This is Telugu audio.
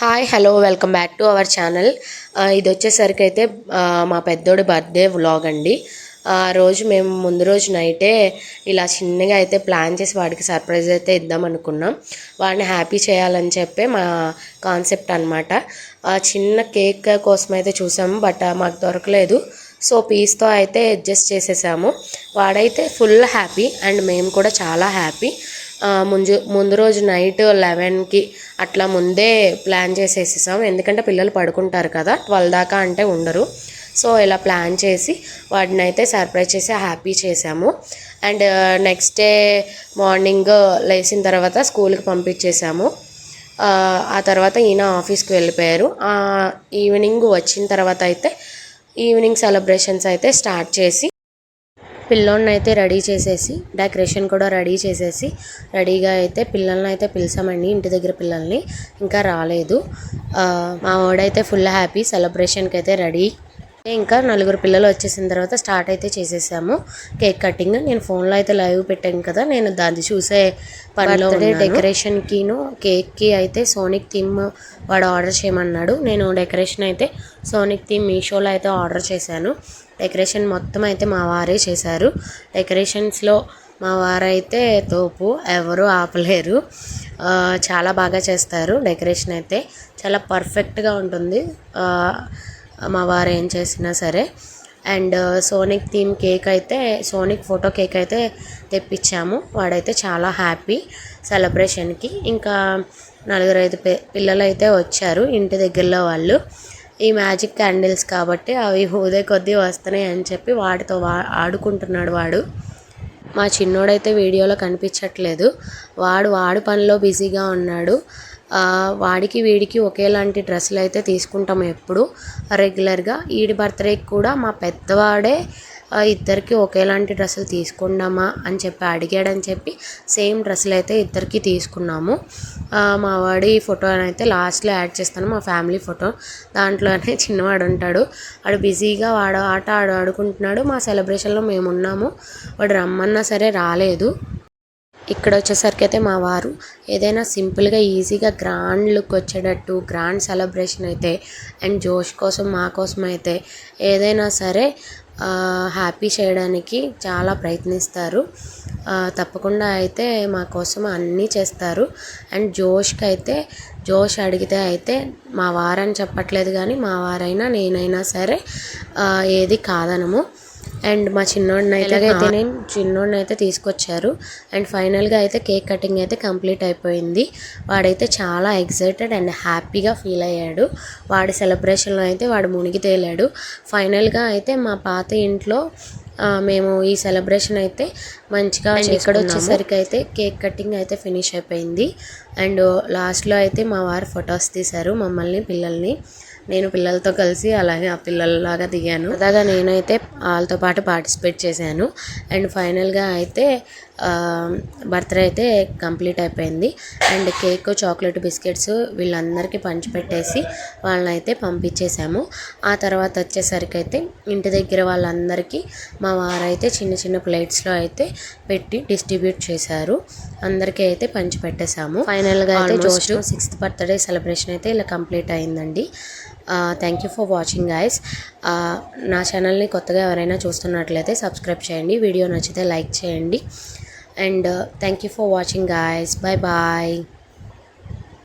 Hi hello welcome back to our channel ఇది వచ్చేసరికి అయితే మా పెద్దోడి బర్త్డే వ్లాగ్ అండి. ఆ రోజు మేము ముందు రోజు నైటే ఇలా చిన్నగా అయితే ప్లాన్ చేసి వాడికి సర్ప్రైజ్ అయితే ఇద్దాం అనుకున్నాం. వాడిని హ్యాపీ చేయాలని చెప్పి మా కాన్సెప్ట్ అనమాట చిన్న కేక్ కోసం అయితే చూసాము బట్ మాకు దొరకలేదు. సో పీస్తో అయితే అడ్జస్ట్ చేసేసాము. వాడైతే ఫుల్ హ్యాపీ అండ్ మేము కూడా చాలా హ్యాపీ ఆ, ముందు ముందు రోజు నైట్ లెవెన్కి అట్లా ముందే ప్లాన్ చేసేసేసాం. ఎందుకంటే పిల్లలు పడుకుంటారు కదా ట్వెల్వ్ దాకా అంటే ఉండరు. సో ఇలా ప్లాన్ చేసి వాడిని అయితే సర్ప్రైజ్ చేసి హ్యాపీ చేసాము. అండ్ నెక్స్ట్ డే మార్నింగ్ లేచిన తర్వాత స్కూల్కి పంపించేసాము. ఆ, తర్వాత ఈయన ఆఫీస్కి వెళ్ళిపోయారు. ఈవినింగ్ వచ్చిన తర్వాత అయితే ఈవినింగ్ సెలబ్రేషన్స్ అయితే స్టార్ట్ చేసి పిల్లోడిని అయితే రెడీ చేసేసి డెకరేషన్ కూడా రెడీ చేసేసి రెడీగా అయితే పిల్లల్ని అయితే పిలిచామండి ఇంటి దగ్గర పిల్లల్ని. ఇంకా రాలేదు. మా వాడైతే ఫుల్ హ్యాపీ సెలబ్రేషన్కి అయితే రెడీ. ఇంకా నలుగురు పిల్లలు వచ్చేసిన తర్వాత స్టార్ట్ అయితే చేసేసాము. కేక్ కటింగ్ నేను ఫోన్లో అయితే లైవ్ పెట్టాను కదా నేను దాన్ని చూసే పనిలో డెకరేషన్కిను కేక్కి అయితే సోనిక్ థీమ్ వాడు ఆర్డర్ చేయమన్నాడు. నేను డెకరేషన్ అయితే సోనిక్ థీమ్ మీషోలో అయితే ఆర్డర్ చేశాను. డెకరేషన్ మొత్తం అయితే మా వారే చేశారు. డెకరేషన్స్లో మా వారైతే తోపు ఎవరు ఆపలేరు. చాలా బాగా చేస్తారు డెకరేషన్ అయితే. చాలా పర్ఫెక్ట్గా ఉంటుంది. మా వారు ఏం చేసినా సరే. అండ్ సోనిక్ థీమ్ కేక్ అయితే సోనిక్ ఫోటో కేక్ అయితే తెప్పించాము. వాడైతే చాలా హ్యాపీ సెలబ్రేషన్కి. ఇంకా నలుగురు ఐదు పిల్లలు అయితే వచ్చారు ఇంటి దగ్గరలో వాళ్ళు. ఈ మ్యాజిక్ క్యాండిల్స్ కాబట్టి అవి హోదే కొద్దీ వస్తున్నాయి అని చెప్పి వాటితో వా ఆడుకుంటున్నాడు వాడు. మా చిన్నోడైతే వీడియోలో కనిపించట్లేదు. వాడు వాడు పనిలో బిజీగా ఉన్నాడు. వాడికి వీడికి ఒకేలాంటి డ్రెస్సులు అయితే తీసుకుంటాం ఎప్పుడు. రెగ్యులర్గా ఈడి బర్త్డేకి కూడా మా పెద్దవాడే ఇద్దరికి ఒకేలాంటి డ్రెస్సులు తీసుకుందామా? అని చెప్పి అడిగాడని చెప్పి సేమ్ డ్రెస్సులు అయితే ఇద్దరికి తీసుకున్నాము. మా వాడి ఫోటో అయితే లాస్ట్లో యాడ్ చేస్తాను మా ఫ్యామిలీ ఫోటో. దాంట్లోనే చిన్నవాడు ఉంటాడు. వాడు బిజీగా వాడు ఆట ఆడు ఆడుకుంటున్నాడు. మా సెలబ్రేషన్లో మేము ఉన్నాము వాడు రమ్మన్నా సరే రాలేదు. ఇక్కడ వచ్చేసరికి అయితే మా వారు ఏదైనా సింపుల్గా ఈజీగా గ్రాండ్ లుక్ వచ్చేటట్టు గ్రాండ్ సెలబ్రేషన్ అయితే అండ్ జోష్ కోసం మా కోసం అయితే ఏదైనా సరే హ్యాపీ చేయడానికి చాలా ప్రయత్నిస్తారు. తప్పకుండా అయితే మా కోసం అన్నీ చేస్తారు. అండ్ జోష్కి అయితే జోష్ అడిగితే అయితే మా వారని చెప్పట్లేదు కానీ మా వారైనా నేనైనా సరే ఏది కాదనము. అండ్ మా చిన్నోడిని అయితే అయితే నేను చిన్నోడిని అయితే తీసుకొచ్చారు. అండ్ ఫైనల్గా అయితే కేక్ కటింగ్ అయితే కంప్లీట్ అయిపోయింది. వాడైతే చాలా ఎగ్జైటెడ్ అండ్ హ్యాపీగా ఫీల్ అయ్యాడు. వాడి సెలబ్రేషన్లో అయితే వాడు మునిగి తేలాడు. ఫైనల్గా అయితే మా పాత ఇంట్లో మేము ఈ సెలబ్రేషన్ అయితే మంచిగా ఇక్కడ వచ్చేసరికి అయితే కేక్ కటింగ్ అయితే ఫినిష్ అయిపోయింది. అండ్ లాస్ట్లో అయితే మా వారు ఫొటోస్ తీశారు మమ్మల్ని పిల్లల్ని. నేను పిల్లలతో కలిసి అలాగే ఆ పిల్లల్లాగా దిగాను. అలాగా నేనైతే వాళ్ళతో పాటు పార్టిసిపేట్ చేశాను. అండ్ ఫైనల్గా అయితే బర్త్డే అయితే కంప్లీట్ అయిపోయింది. అండ్ కేక్ చాక్లెట్ బిస్కెట్స్ వీళ్ళందరికీ పంచిపెట్టేసి వాళ్ళని అయితే పంపించేశాము. ఆ తర్వాత వచ్చేసరికి అయితే ఇంటి దగ్గర వాళ్ళందరికీ మా వారైతే చిన్న చిన్న ప్లేట్స్లో అయితే పెట్టి డిస్ట్రిబ్యూట్ చేశారు. అందరికీ అయితే పంచి పెట్టేశాము. ఫైనల్గా అయితే జోష్ సిక్స్త్ బర్త్డే సెలబ్రేషన్ అయితే ఇలా కంప్లీట్ అయిందండి. Thank you for watching guys నా ఛానల్ని కొత్తగా ఎవరైనా చూస్తున్నట్లయితే సబ్స్క్రైబ్ చేయండి. వీడియో నచ్చితే లైక్ చేయండి. And thank you for watching guys bye bye